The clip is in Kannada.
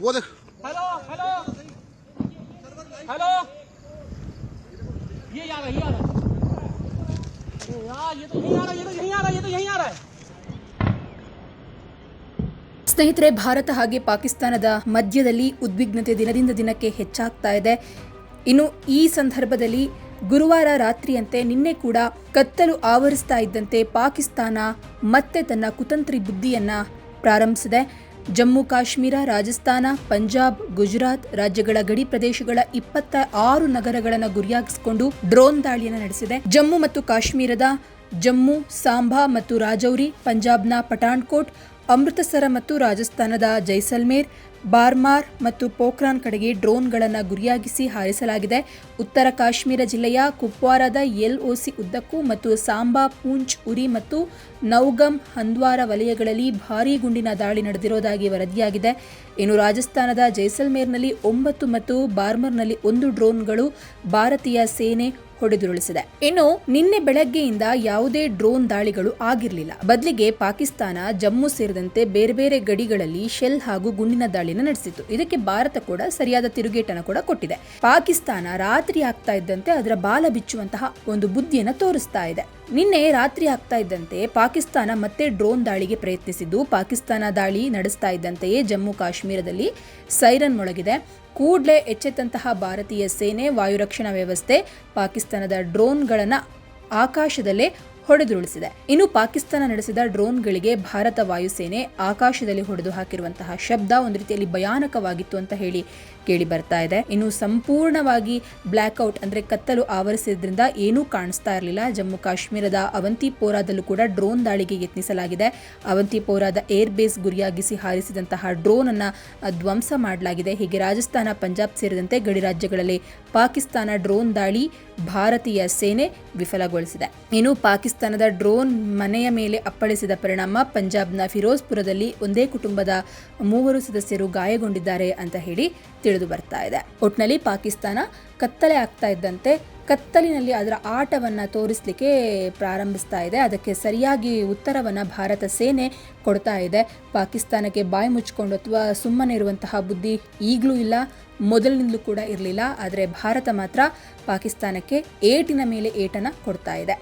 वो देख हेलो हेलो हेलो ये यार ये यार यार ये तो यहीं आ रहा है ये तो यहीं आ रहा है ये तो यहीं आ रहा है ಸ್ನೇಹಿತರೆ ಭಾರತ ಹಾಗೆ ಪಾಕಿಸ್ತಾನದ ಮಧ್ಯದಲ್ಲಿ ಉದ್ವಿಗ್ನತೆ ದಿನದಿಂದ ದಿನಕ್ಕೆ ಹೆಚ್ಚಾಗ್ತಾ ಇದೆ ಇನ್ನು ಈ ಸಂದರ್ಭದಲ್ಲಿ ಗುರುವಾರ ರಾತ್ರಿಯಂತೆ ನಿನ್ನೆ ಕೂಡ ಕತ್ತಲು ಆವರಿಸ್ತಾ ಇದ್ದಂತೆ ಪಾಕಿಸ್ತಾನ ಮತ್ತೆ ತನ್ನ ಕುತಂತ್ರಿ ಬುದ್ಧಿಯನ್ನ ಪ್ರಾರಂಭಿಸಿದೆ. ಜಮ್ಮು ಕಾಶ್ಮೀರ, ರಾಜಸ್ಥಾನ, ಪಂಜಾಬ್, ಗುಜರಾತ್ ರಾಜ್ಯಗಳ ಗಡಿ ಪ್ರದೇಶಗಳ ಇಪ್ಪತ್ತ ಆರು ನಗರಗಳನ್ನು ಗುರಿಯಾಗಿಸಿಕೊಂಡು ಡ್ರೋನ್ ದಾಳಿಯನ್ನು ನಡೆಸಿದೆ. ಜಮ್ಮು ಮತ್ತು ಕಾಶ್ಮೀರದ ಜಮ್ಮು, ಸಾಂಬಾ ಮತ್ತು ರಾಜೌರಿ, ಪಂಜಾಬ್ನ ಪಠಾಣ್ಕೋಟ್, ಅಮೃತಸರ ಮತ್ತು ರಾಜಸ್ಥಾನದ ಜೈಸಲ್ಮೇರ್ ಬಾರ್ಮಾರ್ ಮತ್ತು ಪೋಖ್ರಾನ್ ಕಡೆಗೆ ಡ್ರೋನ್ಗಳನ್ನು ಗುರಿಯಾಗಿಸಿ ಹಾರಿಸಲಾಗಿದೆ. ಉತ್ತರ ಕಾಶ್ಮೀರ ಜಿಲ್ಲೆಯ ಕುಪ್ವಾರದ ಎಲ್ಒಸಿ ಉದ್ದಕ್ಕೂ ಮತ್ತು ಸಾಂಬಾ, ಪೂಂಚ್, ಉರಿ ಮತ್ತು ನೌಗಮ್ ಹಂದ್ವಾರ ವಲಯಗಳಲ್ಲಿ ಭಾರೀ ಗುಂಡಿನ ದಾಳಿ ನಡೆದಿರೋದಾಗಿ ವರದಿಯಾಗಿದೆ. ಇನ್ನು ರಾಜಸ್ಥಾನದ ಜೈಸಲ್ಮೇರ್ನಲ್ಲಿ ಒಂಬತ್ತು ಮತ್ತು ಬಾರ್ಮರ್ನಲ್ಲಿ ಒಂದು ಡ್ರೋನ್ಗಳು ಭಾರತೀಯ ಸೇನೆ ಹೊಡೆದುರುಳಿಸಿದೆ. ಇನ್ನು ನಿನ್ನೆ ಬೆಳಗ್ಗೆಯಿಂದ ಯಾವುದೇ ಡ್ರೋನ್ ದಾಳಿಗಳು ಆಗಿರಲಿಲ್ಲ. ಬದಲಿಗೆ ಪಾಕಿಸ್ತಾನ, ಜಮ್ಮು ಸೇರಿದಂತೆ ಬೇರೆ ಬೇರೆ ಗಡಿಗಳಲ್ಲಿ ಶೆಲ್ ಹಾಗೂ ಗುಂಡಿನ ದಾಳಿನ ನಡೆಸಿತ್ತು. ಇದಕ್ಕೆ ಭಾರತ ಕೂಡ ಸರಿಯಾದ ತಿರುಗೇಟನ ಕೂಡ ಕೊಟ್ಟಿದೆ. ಪಾಕಿಸ್ತಾನ ರಾತ್ರಿ ಆಗ್ತಾ ಇದ್ದಂತೆ ಅದರ ಬಾಲ ಬಿಚ್ಚುವಂತಹ ಒಂದು ಬುದ್ಧಿಯನ್ನು ತೋರಿಸ್ತಾ ಇದೆ. ನಿನ್ನೆ ರಾತ್ರಿ ಆಗ್ತಾ ಇದ್ದಂತೆ ಪಾಕಿಸ್ತಾನ ಮತ್ತೆ ಡ್ರೋನ್ ದಾಳಿಗೆ ಪ್ರಯತ್ನಿಸಿದ್ದು ಪಾಕಿಸ್ತಾನ ದಾಳಿ ನಡೆಸ್ತಾ ಇದ್ದಂತೆಯೇ ಜಮ್ಮು ಕಾಶ್ಮೀರದಲ್ಲಿ ಸೈರನ್ ಮೊಳಗಿದೆ. ಕೂಡಲೇ ಎಚ್ಚೆತ್ತಂತಹ ಭಾರತೀಯ ಸೇನೆ ವಾಯುರಕ್ಷಣಾ ವ್ಯವಸ್ಥೆ ಪಾಕಿಸ್ತಾನದ ಡ್ರೋನ್ಗಳನ್ನು ಆಕಾಶದಲ್ಲೇ ಹೊಡೆದುರುಳಿಸಿದೆ. ಇನ್ನು ಪಾಕಿಸ್ತಾನ ನಡೆಸಿದ ಡ್ರೋನ್ಗಳಿಗೆ ಭಾರತ ವಾಯುಸೇನೆ ಆಕಾಶದಲ್ಲಿ ಹೊಡೆದು ಹಾಕಿರುವಂತಹ ಶಬ್ದ ಒಂದು ರೀತಿಯಲ್ಲಿ ಭಯಾನಕವಾಗಿತ್ತು ಅಂತ ಹೇಳಿ ಕೇಳಿ ಬರ್ತಾ ಇದೆ. ಇನ್ನು ಸಂಪೂರ್ಣವಾಗಿ ಬ್ಲ್ಯಾಕ್ಔಟ್ ಅಂದ್ರೆ ಕತ್ತಲು ಆವರಿಸಿದ್ರಿಂದ ಏನೂ ಕಾಣಿಸ್ತಾ ಇರಲಿಲ್ಲ. ಜಮ್ಮು ಕಾಶ್ಮೀರದ ಅವಂತಿಪೋರಾದಲ್ಲೂ ಕೂಡ ಡ್ರೋನ್ ದಾಳಿಗೆ ಯತ್ನಿಸಲಾಗಿದೆ. ಅವಂತಿಪೋರಾದ ಏರ್ ಬೇಸ್ ಗುರಿಯಾಗಿಸಿ ಹಾರಿಸಿದಂತಹ ಡ್ರೋನ್ ಅನ್ನ ಧ್ವಂಸ ಮಾಡಲಾಗಿದೆ. ಹೀಗೆ ರಾಜಸ್ಥಾನ, ಪಂಜಾಬ್ ಸೇರಿದಂತೆ ಗಡಿ ರಾಜ್ಯಗಳಲ್ಲಿ ಪಾಕಿಸ್ತಾನ ಡ್ರೋನ್ ದಾಳಿ ಭಾರತೀಯ ಸೇನೆ ವಿಫಲಗೊಳಿಸಿದೆ. ಇನ್ನು ಪಾಕಿಸ್ತಾನದ ಡ್ರೋನ್ ಮನೆಯ ಮೇಲೆ ಅಪ್ಪಳಿಸಿದ ಪರಿಣಾಮ ಪಂಜಾಬ್ನ ಫಿರೋಜ್ಪುರದಲ್ಲಿ ಒಂದೇ ಕುಟುಂಬದ ಮೂವರು ಸದಸ್ಯರು ಗಾಯಗೊಂಡಿದ್ದಾರೆ ಅಂತ ಹೇಳಿ ತಿಳಿದು ಬರ್ತಾ ಇದೆ. ಒಟ್ನಲ್ಲಿ ಪಾಕಿಸ್ತಾನ ಕತ್ತಲೆ ಆಗ್ತಾ ಇದ್ದಂತೆ ಕತ್ತಲಿನಲ್ಲಿ ಅದರ ಆಟವನ್ನು ತೋರಿಸಲಿಕ್ಕೆ ಪ್ರಾರಂಭಿಸ್ತಾ ಇದೆ. ಅದಕ್ಕೆ ಸರಿಯಾಗಿ ಉತ್ತರವನ್ನು ಭಾರತ ಸೇನೆ ಕೊಡ್ತಾ ಇದೆ. ಪಾಕಿಸ್ತಾನಕ್ಕೆ ಬಾಯಿ ಮುಚ್ಚಿಕೊಂಡು ಅಥವಾ ಸುಮ್ಮನೆ ಇರುವಂತಹ ಬುದ್ಧಿ ಈಗಲೂ ಇಲ್ಲ, ಮೊದಲಿನಿಂದಲೂ ಕೂಡ ಇರಲಿಲ್ಲ. ಆದರೆ ಭಾರತ ಮಾತ್ರ ಪಾಕಿಸ್ತಾನಕ್ಕೆ ಏಟಿನ ಮೇಲೆ ಏಟನ್ನು ಕೊಡ್ತಾ ಇದೆ.